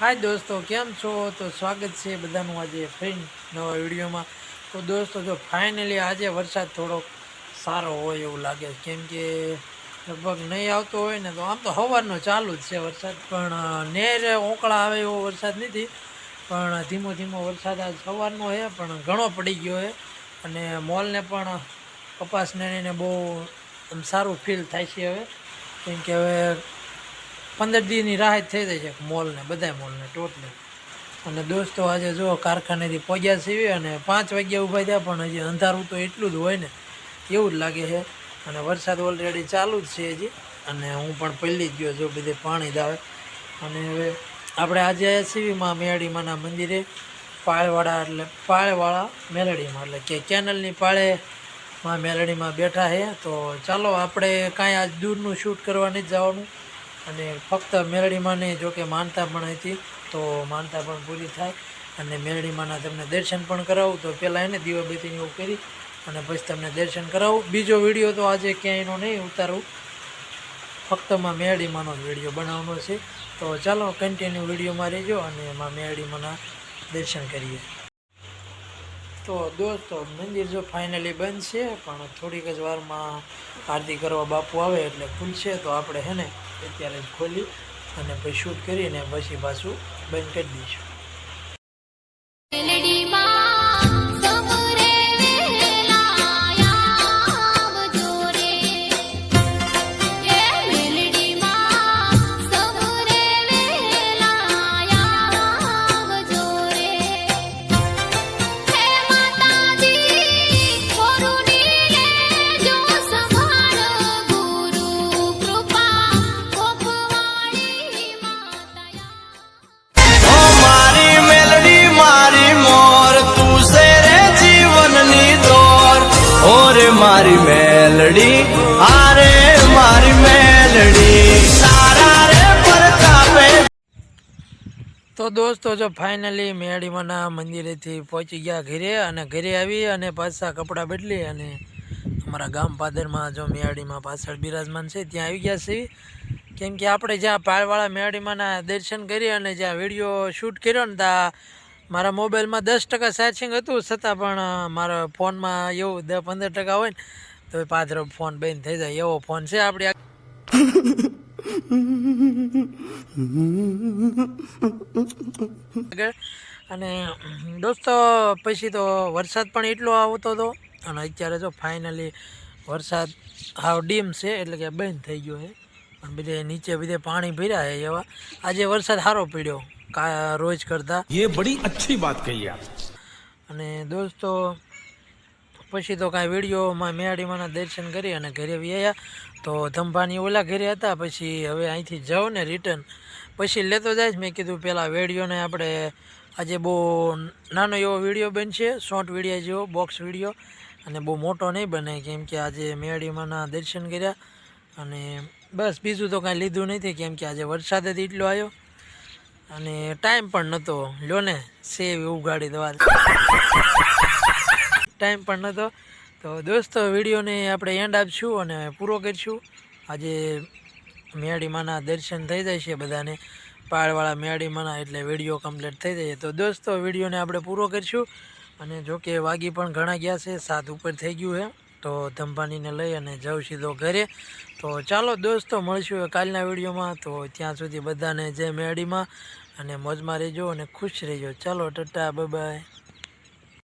હાય દોસ્તો, કેમ છો? તો સ્વાગત છે બધાનું આજે ફ્રેન્ડ નવા વિડીયોમાં. તો દોસ્તો, જો ફાઇનલી આજે વરસાદ થોડોક સારો હોય એવું લાગે. છે કેમ કે લગભગ નહીં આવતો હોય ને તો આમ તો સવારનો ચાલુ જ છે વરસાદ. પણ નેર ઓંકળા આવે એવો વરસાદ નથી. પણ ધીમો ધીમો વરસાદ આજ સવારનો છે, પણ ઘણો પડી ગયો છે. અને મોલને પણ કપાસને બહુ સારું ફીલ થાય છે હવે. કેમ કે હવે પંદર દીની રાહત થઈ જાય છે મોલને બધા મોલને, ટોટલી. અને દોસ્તો, આજે જો કારખાનેથી પહોંચ્યા છીએ અને પાંચ વાગ્યા ઊભા થયા, પણ હજી અંધારું તો એટલું જ હોય ને, એવું જ લાગે છે. અને વરસાદ ઓલરેડી ચાલુ જ છે હજી. અને હું પણ પહેલી જ ગયો જો બધે પાણી જ અને હવે આપણે આજે આવ્યા છીએ મંદિરે, પાળવાળા એટલે પાળવાળા મેલડીમાં, એટલે કે કેનલની પાળે માં મેલડીમાં બેઠા છે. તો ચાલો, આપણે કાંઈ આજ દૂરનું શૂટ કરવા નથી જવાનું. અને ફક્ત મેલડીમાંને જો કે માનતા પણ હતી, તો માનતા પણ પૂરી થાય. અને મેરડીમાંના તમને દર્શન પણ કરાવું, તો પહેલાં એને દીવાબત્તીને એવું કરી અને પછી તમને દર્શન કરાવું. બીજો વીડિયો તો આજે ક્યાંયનો નહીં, ઉતારું. ફક્તમાં મેળીમાંનો જ વીડિયો બનાવવાનો છે. તો ચાલો કન્ટિન્યુ વિડીયોમાં રહેજો અને એમાં મેરડીમાંના દર્શન કરીએ. તો દોસ્તો, મંદિર જો ફાઇનલી બંધ છે પણ થોડીક જ વારમાં આરતી કરવા બાપુ આવે એટલે ખુલશે, તો આપણે હે ને, અત્યારે જ ખોલી અને પછી શૂટ કરીને પછી પાછું બંધ કરી દઈશું. મેલડી, આરે મારી મેલડી, તારા રે પરતાપે. તો દોસ્તો, જો ફાઇનલી મેળીમાના મંદિરેથી પહોંચી ગયા ઘરે અને ઘરે આવી અને પાછા કપડાં બદલી અને અમારા ગામ પાદરમાં જો મેળીમાં પાછળ બિરાજમાન છે, ત્યાં આવી ગયા છીએ. કેમ કે આપણે જ્યાં પાળવાળા મેળીમાંના દર્શન કરી અને જ્યાં વીડિયો શૂટ કર્યો ને ત્યાં મારા મોબાઈલમાં દસ ટકા ચાર્જિંગ હતું, છતાં પણ મારા ફોનમાં એવું દસ પંદર ટકા હોય ને તો પાથરો ફોન બંધ થઈ જાય. એવો ફોન છે આપણે આગળ. અને દોસ્તો પછી તો વરસાદ પણ એટલો આવતો હતો અને અત્યારે જો ફાઇનલી વરસાદ હાવ ડીમ છે એટલે કે બંધ થઈ ગયો છે. પણ બધે નીચે બધે પાણી ભર્યા છે એવા. આજે વરસાદ સારો પીડ્યો રોજ કરતા. એ બડી અચ્છી વાત કહી અને દોસ્તો પછી તો કાંઈ વિડીયોમાં મેળીમાંના દર્શન કરી અને ઘરે વ્યાયા તો ધંભાની ઓલા ઘરે હતા, પછી હવે અહીંથી જાઉં ને રિટર્ન પછી લેતો જાય મેં કીધું પહેલાં વિડીયોને આપણે આજે બહુ નાનો એવો વીડિયો બનશે શોર્ટ વીડિયો જેવો બોક્સ વીડિયો અને બહુ મોટો નહીં બને, કેમ કે આજે મેયાડીમાંના દર્શન કર્યા. અને બસ બીજું તો કાંઈ લીધું નથી, કેમ કે આજે વરસાદ જ એટલો આવ્યો. અને ટાઈમ પણ નહોતો. લ્યો ને, સેવ ઉગાડી દવા. ટાઈમ પણ નહોતો તો દોસ્તો, વિડીયોને આપણે એન્ડ આપશું અને પૂરો કરીશું. આજે મેળીમાના દર્શન થઈ જાય છે બધાને. પાળવાળા મેળીમાના એટલે વીડિયો કમ્પ્લીટ થઈ જાય તો દોસ્તો, વિડીયોને આપણે પૂરો કરીશું. અને જો કે વાગી પણ ઘણા ગયા છે, સાત ઉપર થઈ ગયું છે. તો ધંભાનીને લઈ અને જાઉં સીધો ઘરે. તો ચાલો દોસ્તો, મળશું કાલના વિડીયોમાં. તો ત્યાં સુધી બધાને જય મેળીમાં. અને મોજમાં રહેજો અને ખુશ રહેજો. ચાલો ટટ્ટા બાય